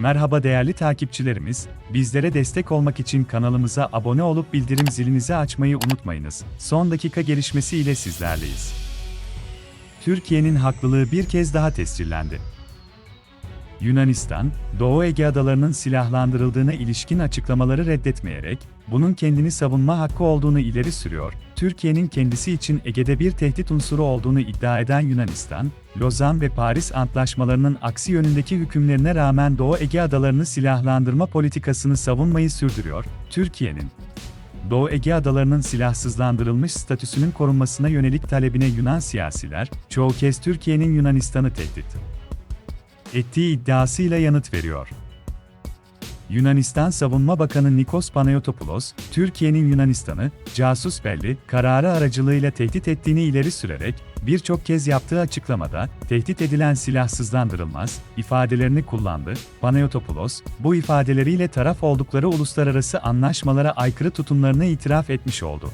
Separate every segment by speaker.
Speaker 1: Merhaba değerli takipçilerimiz, bizlere destek olmak için kanalımıza abone olup bildirim zilinizi açmayı unutmayınız. Son dakika gelişmesi ile sizlerleyiz. Türkiye'nin haklılığı bir kez daha tescillendi. Yunanistan, Doğu Ege adalarının silahlandırıldığına ilişkin açıklamaları reddetmeyerek, bunun kendini savunma hakkı olduğunu ileri sürüyor. Türkiye'nin kendisi için Ege'de bir tehdit unsuru olduğunu iddia eden Yunanistan, Lozan ve Paris antlaşmalarının aksi yönündeki hükümlerine rağmen Doğu Ege adalarını silahlandırma politikasını savunmayı sürdürüyor. Türkiye'nin Doğu Ege adalarının silahsızlandırılmış statüsünün korunmasına yönelik talebine Yunan siyasiler, çoğu kez Türkiye'nin Yunanistan'ı tehdit ettiği iddiasıyla yanıt veriyor. Yunanistan Savunma Bakanı Nikos Panayotopoulos, Türkiye'nin Yunanistan'ı, casus belli, kararı aracılığıyla tehdit ettiğini ileri sürerek, birçok kez yaptığı açıklamada, tehdit edilen silahsızlandırılmaz, ifadelerini kullandı. Panayotopoulos, bu ifadeleriyle taraf oldukları uluslararası anlaşmalara aykırı tutumlarını itiraf etmiş oldu.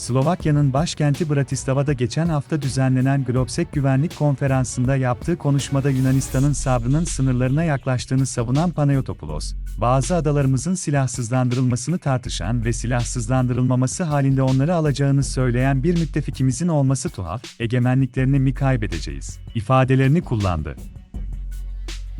Speaker 1: Slovakya'nın başkenti Bratislava'da geçen hafta düzenlenen Globsec Güvenlik Konferansı'nda yaptığı konuşmada Yunanistan'ın sabrının sınırlarına yaklaştığını savunan Panayotopoulos, bazı adalarımızın silahsızlandırılmasını tartışan ve silahsızlandırılmaması halinde onları alacağını söyleyen bir müttefikimizin olması tuhaf, egemenliklerini mi kaybedeceğiz, ifadelerini kullandı.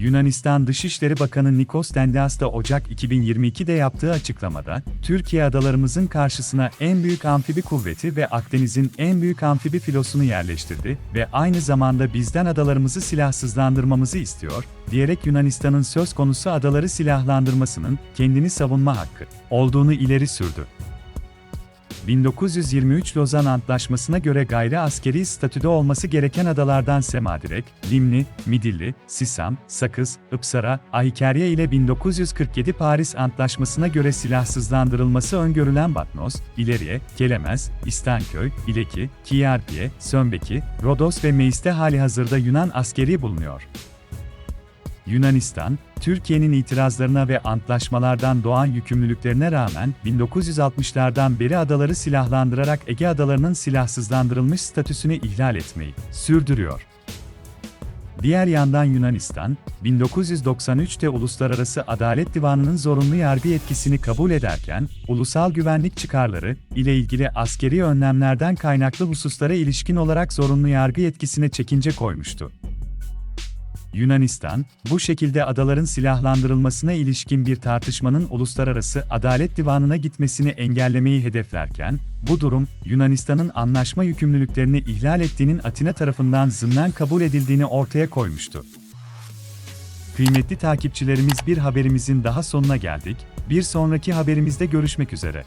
Speaker 1: Yunanistan Dışişleri Bakanı Nikos Dendias da Ocak 2022'de yaptığı açıklamada, Türkiye adalarımızın karşısına en büyük amfibi kuvveti ve Akdeniz'in en büyük amfibi filosunu yerleştirdi ve aynı zamanda bizden adalarımızı silahsızlandırmamızı istiyor, diyerek Yunanistan'ın söz konusu adaları silahlandırmasının kendini savunma hakkı olduğunu ileri sürdü. 1923 Lozan Antlaşması'na göre gayri askeri statüde olması gereken adalardan Semadirek, Limni, Midilli, Sisam, Sakız, Ipsara, Ahikerye ile 1947 Paris Antlaşması'na göre silahsızlandırılması öngörülen Batnos, İleriye, Kelemez, İstanköy, İleki, Kiyarpiye, Sönbeki, Rodos ve Meis'te hali hazırda Yunan askeri bulunuyor. Yunanistan, Türkiye'nin itirazlarına ve antlaşmalardan doğan yükümlülüklerine rağmen 1960'lardan beri adaları silahlandırarak Ege adalarının silahsızlandırılmış statüsünü ihlal etmeyi sürdürüyor. Diğer yandan Yunanistan, 1993'te Uluslararası Adalet Divanı'nın zorunlu yargı yetkisini kabul ederken, ulusal güvenlik çıkarları ile ilgili askeri önlemlerden kaynaklı hususlara ilişkin olarak zorunlu yargı yetkisine çekince koymuştu. Yunanistan, bu şekilde adaların silahlandırılmasına ilişkin bir tartışmanın Uluslararası Adalet Divanı'na gitmesini engellemeyi hedeflerken, bu durum, Yunanistan'ın anlaşma yükümlülüklerini ihlal ettiğinin Atina tarafından zımnen kabul edildiğini ortaya koymuştu. Kıymetli takipçilerimiz bir haberimizin daha sonuna geldik, bir sonraki haberimizde görüşmek üzere.